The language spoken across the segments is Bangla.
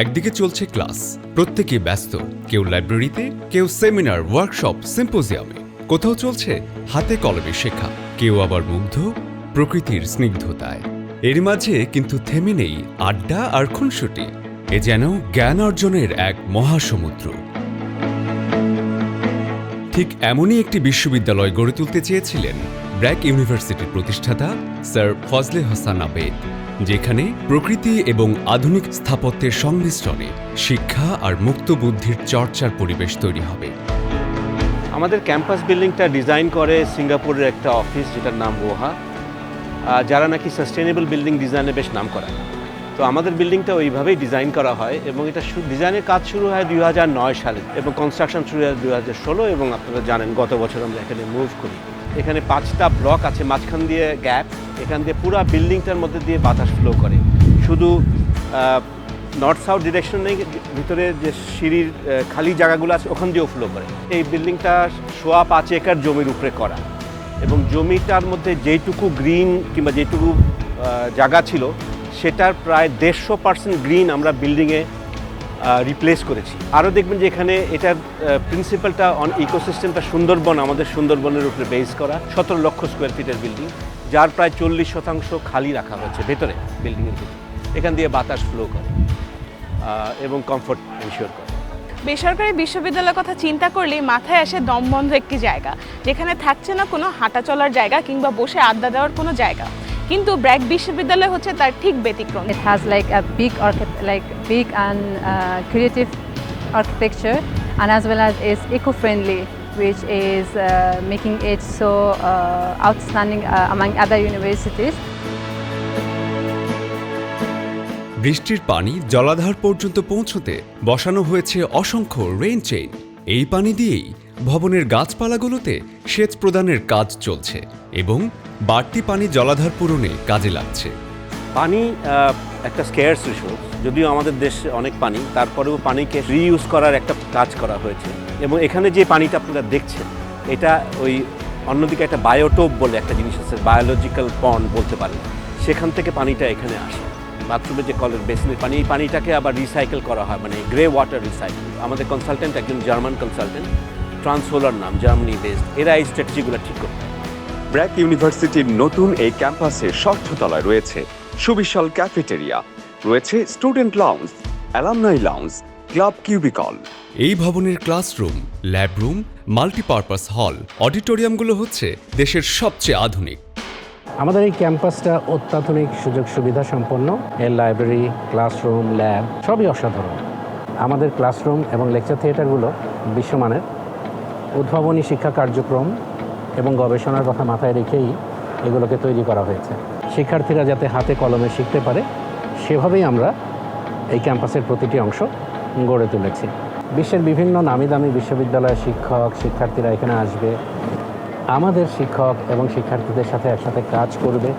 একদিকে চলছে ক্লাস, প্রত্যেকে ব্যস্ত, কেউ লাইব্রেরিতে, কেউ সেমিনার, ওয়ার্কশপ, সিম্পোজিয়ামে। কোথাও চলছে হাতে কলমে শেখা, কেউ আবার মুগ্ধ প্রকৃতির স্নিগ্ধতায়। এর মাঝে কিন্তু থেমে নেই আড্ডা আর খুনসুটি, এ যেন জ্ঞান অর্জনের এক মহাসমুদ্র। ঠিক এমনই একটি বিশ্ববিদ্যালয় গড়ে তুলতে চেয়েছিলেন ব্র্যাক ইউনিভার্সিটির প্রতিষ্ঠাতা স্যার ফজলে হাসান আবেদ। যেখানে প্রকৃতি এবং আধুনিক স্থাপত্যের সংমিশ্রণে শিক্ষা আর মুক্ত বুদ্ধির চর্চার পরিবেশ তৈরি হবে। আমাদের ক্যাম্পাস বিল্ডিংটা ডিজাইন করে সিঙ্গাপুরের একটা অফিস যেটার নাম ওহা যারা নাকি সাস্টেনেবল বিল্ডিং ডিজাইনে বেশ নাম করা। তো আমাদের বিল্ডিংটা ওইভাবেই ডিজাইন করা হয় এবং এটা ডিজাইনের কাজ শুরু হয় দুই হাজার নয় সালে এবং কনস্ট্রাকশন শুরু হয় দুই হাজার ষোলো এবং আপনারা জানেন গত বছর আমরা এখানে মুভ করি। এখানে পাঁচটা ব্লক আছে, মাঝখান দিয়ে গ্যাপ, এখান দিয়ে পুরো বিল্ডিংটার মধ্যে দিয়ে বাতাস ফ্লো করে। শুধু নর্থ সাউথ ডিরেকশন ভিতরে যে সিঁড়ির খালি জায়গাগুলো আছে, ওখান দিয়েও ফ্লো করে। এই বিল্ডিংটা সোয়া পাঁচ একর জমির উপরে করা। এবং জমিটার মধ্যে যেইটুকু গ্রিন কিংবা যেটুকু জায়গা ছিল, সেটার প্রায় দেড়শো পার্সেন্ট গ্রিন আমরা বিল্ডিংয়ে রিপ্লেস করেছি। আরও দেখবেন যে এখানে এটার প্রিন্সিপালটা অন ইকোসিস্টেমটা সুন্দরবন, আমাদের সুন্দরবনের উপরে বেস করা, সতেরো লক্ষ স্কোয়ার ফিটের বিল্ডিং যার প্রায় চল্লিশ শতাংশ খালি রাখা হয়েছে ভেতরে বিল্ডিংয়ের ভিতরে। এখান দিয়ে বাতাস ফ্লো করে এবং কমফোর্ট এনশিওর করে। বেসরকারি বিশ্ববিদ্যালয়ের কথা চিন্তা করলেই মাথায় আসে দমবন্ধ একটি জায়গা, যেখানে থাকছে না কোনো হাঁটা চলার জায়গা কিংবা বসে আড্ডা দেওয়ার কোনো জায়গা। কিন্তু ব্র্যাক বিশ্ববিদ্যালয় হচ্ছে তার ঠিক ব্যতিক্রম। It has like a big like big and creative architecture and as well as is eco friendly which is making it so outstanding among other universities বৃষ্টির পানি জলাধার পর্যন্ত পৌঁছতে বসানো হয়েছে অসংখ্য রেন চেইন এই পানি দিয়েই ভবনের গাছপালাগুলোতে সেচ প্রদানের কাজ চলছে এবং বাড়তি পানি জলাধার পূরণে কাজে লাগছে। পানি একটা স্কেয়ার্স রিসোর্স যদিও আমাদের দেশে অনেক পানি, তারপরেও পানিকে রিইউজ করার একটা কাজ করা হয়েছে। এবং এখানে যে পানিটা আপনারা দেখছেন, এটা ওই অন্যদিকে একটা বায়োটোপ বলে একটা জিনিস আছে বায়োলজিক্যাল পন্ড বলতে পারেন। সেখান থেকে পানিটা এখানে আসে। বাথরুমে যে কলের বেসিনের পানি, এই পানিটাকে আবার রিসাইকেল করা হয় মানে গ্রে ওয়াটার রিসাইকেল আমাদের কনসালটেন্ট একজন জার্মান কনসালটেন্ট ট্রান্সহোলার নাম জার্মানি বেসড এরা এই স্ট্র্যাটেজিগুলো ঠিক করে ব্র্যাক ইউনিভার্সিটির নতুন এই ক্যাম্পাসের ষষ্ঠ তলায় রয়েছে সুবিশাল ক্যাফেটেরিয়া রয়েছে student lounge alumni lounge club cubicle এই ভবনের ক্লাসরুম ল্যাবরুম মাল্টিপারপাস হল অডিটোরিয়ামগুলো হচ্ছে দেশের সবচেয়ে আধুনিক। আমাদের এই ক্যাম্পাসটা অত্যাধুনিক সুযোগ সুবিধা সম্পন্ন। এর লাইব্রেরি ক্লাসরুম ল্যাব সবই অসাধারণ। আমাদের ক্লাসরুম এবং লেকচার থিয়েটারগুলো বিশ্বমানের। উদ্ভাবনী শিক্ষা কার্যক্রম এবং গবেষণার কথা মাথায় রেখেই এগুলোকে তৈরি করা হয়েছে। শিক্ষার্থীরা যাতে হাতে কলমে শিখতে পারে, সেভাবেই আমরা এই ক্যাম্পাসের প্রতিটি অংশ গড়ে তুলেছি। বিশ্বের বিভিন্ন নামি দামি বিশ্ববিদ্যালয়ের শিক্ষক, শিক্ষার্থীরা এখানে আসবে। আমাদের শিক্ষক এবং শিক্ষার্থীদের সাথে একসাথে কাজ করবে,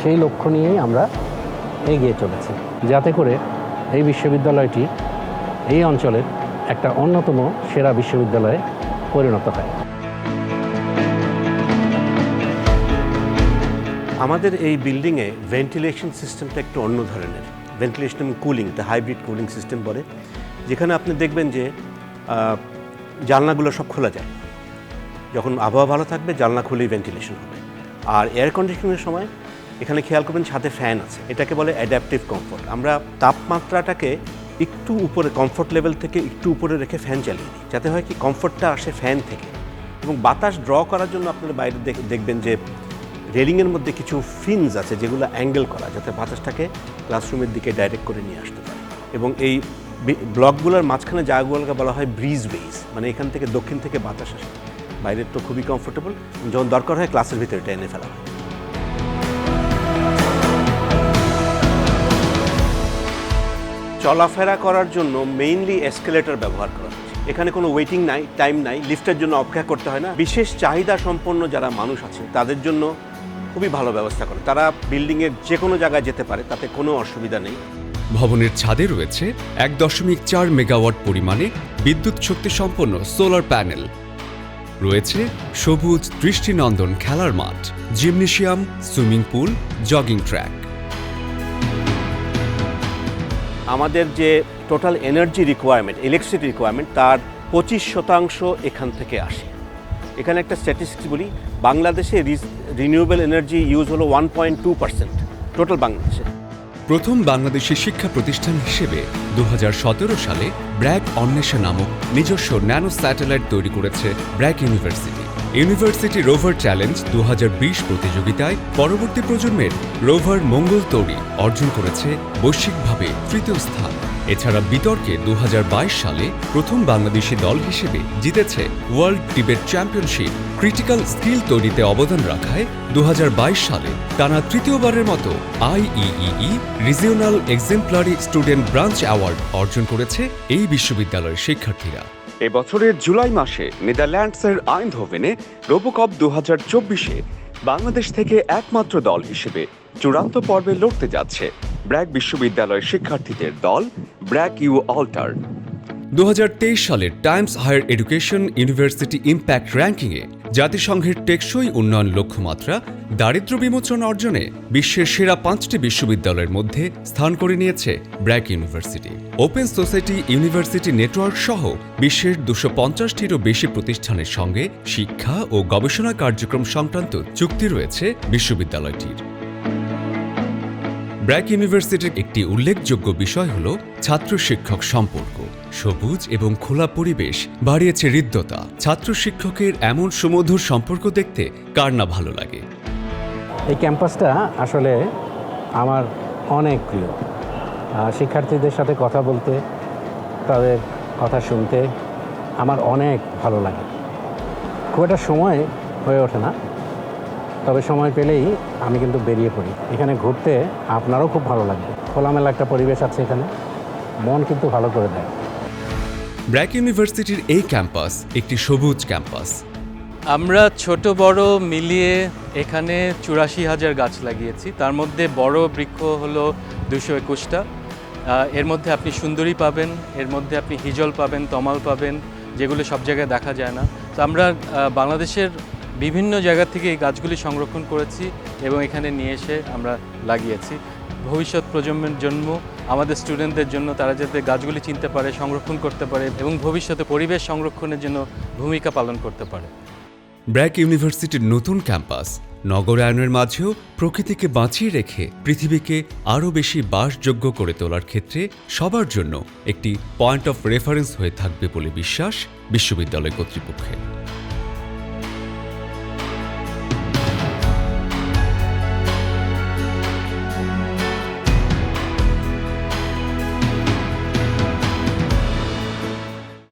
সেই লক্ষ্য নিয়েই আমরা এগিয়ে চলেছি। যাতে করে এই বিশ্ববিদ্যালয়টি এই অঞ্চলের একটা অন্যতম সেরা বিশ্ববিদ্যালয়ে পরিণত হয়। আমাদের এই বিল্ডিংয়ে ভেন্টিলেশন সিস্টেমটা একটু অন্য ধরনের। ভেন্টিলেশন এবং cooling the hybrid cooling system বলে। যেখানে আপনি দেখবেন যে জানলাগুলো সব খোলা যায়। যখন আবহাওয়া ভালো থাকবে, জানলা খুলেই ভেন্টিলেশন হবে। আর এয়ার কন্ডিশনের সময়, এখানে খেয়াল করবেন সাথে ফ্যান আছে। এটাকে বলে অ্যাডাপটিভ কমফোর্ট আমরা তাপমাত্রাটাকে একটু উপরে কমফোর্ট লেভেল থেকে একটু উপরে রেখে ফ্যান চালিয়ে দিই। যাতে হয় কি কমফোর্টটা আসে ফ্যান থেকে। এবং বাতাস ড্র করার জন্য আপনারা বাইরে দেখ- দেখবেন যে রেলিংয়ের মধ্যে কিছু ফিনস আছে যেগুলো অ্যাঙ্গেল করা, যাতে বাতাসটাকে ক্লাসরুমের দিকে ডাইরেক্ট করে নিয়ে আসতে পারে। এবং এই ব্লকগুলোর মাঝখানে জায়গাগুলোকে বলা হয় ব্রিজ ওয়েজ মানে এখান থেকে দক্ষিণ থেকে বাতাস আসে। বাইরের তো খুবই কমফোর্টেবল যখন দরকার হয় ক্লাসের ভিতরে টেনে ফেলা হয়। চলাফেরা করার জন্য মেইনলি এসকেলেটর ব্যবহার করা হচ্ছে। এখানে কোনো ওয়েটিং নাই টাইম নাই লিফটের জন্য অপেক্ষা করতে হয় না। বিশেষ চাহিদা সম্পন্ন যারা মানুষ আছে, তাদের জন্য খুবই ভালো ব্যবস্থা করে। তারা বিল্ডিংয়ের যে কোনো জায়গায় যেতে পারে, তাতে কোনো অসুবিধা নেই। ভবনের ছাদে রয়েছে এক দশমিক চার মেগাওয়াট পরিমাণে বিদ্যুৎ শক্তি সম্পন্ন সোলার প্যানেল রয়েছে সবুজ দৃষ্টিনন্দন খেলার মাঠ gymnasium swimming pool jogging track আমাদের যে total energy requirement electricity requirement তার পঁচিশ শতাংশ এখান থেকে আসে। এখানে একটা স্ট্যাটিস্টিক্স বলি, বাংলাদেশে রিনিউয়েবল এনার্জি ইউজ হলো one point two percent total বাংলাদেশে। প্রথম বাংলাদেশি শিক্ষা প্রতিষ্ঠান হিসেবে দু হাজার সতেরো সালে ব্র্যাক অন্বেষা নামক নিজস্ব ন্যানো স্যাটেলাইট তৈরি করেছে BRAC University. University Rover Challenge দু হাজার বিশ প্রতিযোগিতায় পরবর্তী প্রজন্মের রোভার মঙ্গল তৈরি অর্জন করেছে বৈশ্বিকভাবে তৃতীয় স্থান। এছাড়া বিতর্কে দুহাজার বাইশ সালে প্রথম বাংলাদেশি দল হিসেবে জিতেছে World Debate Championship. Critical skill তৈরিতে অবদান রাখায় দু হাজার বাইশ সালে টানা তৃতীয়বারের মতো IEEE regional exemplary student branch award অর্জন করেছে এই বিশ্ববিদ্যালয়ের শিক্ষার্থীরা। এবছরের জুলাই মাসে নেদারল্যান্ডসের আইনধোভেনে রোবোকপ দু হাজার চব্বিশে বাংলাদেশ থেকে একমাত্র দল হিসেবে চূড়ান্ত পর্বে লড়তে যাচ্ছে ব্র্যাক বিশ্ববিদ্যালয়ের শিক্ষার্থীদের দল ব্র্যাক ইউ অল্টার দু হাজার তেইশ সালের Times Higher Education University Impact র্যাঙ্কিংয়ে জাতিসংঘের টেকসই উন্নয়ন লক্ষ্যমাত্রা, দারিদ্র্য বিমোচন অর্জনে বিশ্বের সেরা পাঁচটি বিশ্ববিদ্যালয়ের মধ্যে স্থান করে নিয়েছে BRAC University. Open Society University Network সহ বিশ্বের দুশো পঞ্চাশটিরও বেশি প্রতিষ্ঠানের সঙ্গে শিক্ষা ও গবেষণা কার্যক্রম সংক্রান্ত চুক্তি রয়েছে বিশ্ববিদ্যালয়টির। ব্র্যাক ইউনিভার্সিটির একটি উল্লেখযোগ্য বিষয় হল ছাত্র শিক্ষক সম্পর্ক। সবুজ এবং খোলা পরিবেশ বাড়িয়েছে হৃদ্যতা। ছাত্র শিক্ষকের এমন সুমধুর সম্পর্ক দেখতে কার না ভালো লাগে? এই ক্যাম্পাসটা আসলে আমার অনেক প্রিয়। শিক্ষার্থীদের সাথে কথা বলতে, তাদের কথা শুনতে আমার অনেক ভালো লাগে। খুব একটা সময় হয়ে ওঠে না। তবে সময় পেলেই আমি কিন্তু বেরিয়ে পড়ি। এখানে ঘুরতে আপনারও খুব ভালো লাগবে। খোলামেলা একটা পরিবেশ আছে এখানে। মন কিন্তু ভালো করে দেয়। ব্র্যাক ইউনিভার্সিটির এই ক্যাম্পাস একটি সবুজ ক্যাম্পাস। আমরা ছোট বড় মিলিয়ে এখানে চুরাশি হাজার গাছ লাগিয়েছি। তার মধ্যে বড় বৃক্ষ হলো দুশো একুশটা। এর মধ্যে আপনি সুন্দরী পাবেন এর মধ্যে আপনি হিজল পাবেন তমাল পাবেন যেগুলো সব জায়গায় দেখা যায় না। তো আমরা বাংলাদেশের বিভিন্ন জায়গা থেকে এই গাছগুলি সংরক্ষণ করেছি এবং এখানে নিয়ে এসে আমরা লাগিয়েছি। ভবিষ্যৎ প্রজন্মের জন্য, আমাদের স্টুডেন্টদের জন্য তারা যাতে গাছগুলি চিনতে পারে, সংরক্ষণ করতে পারে এবং ভবিষ্যতে পরিবেশ সংরক্ষণের জন্য ভূমিকা পালন করতে পারে। ব্র্যাক ইউনিভার্সিটির নতুন ক্যাম্পাস নগরায়নের মাঝেও প্রকৃতিকে বাঁচিয়ে রেখে পৃথিবীকে আরও বেশি বাসযোগ্য করে তোলার ক্ষেত্রে সবার জন্য একটি পয়েন্ট অফ রেফারেন্স হয়ে থাকবে বলে বিশ্বাস বিশ্ববিদ্যালয় কর্তৃপক্ষের।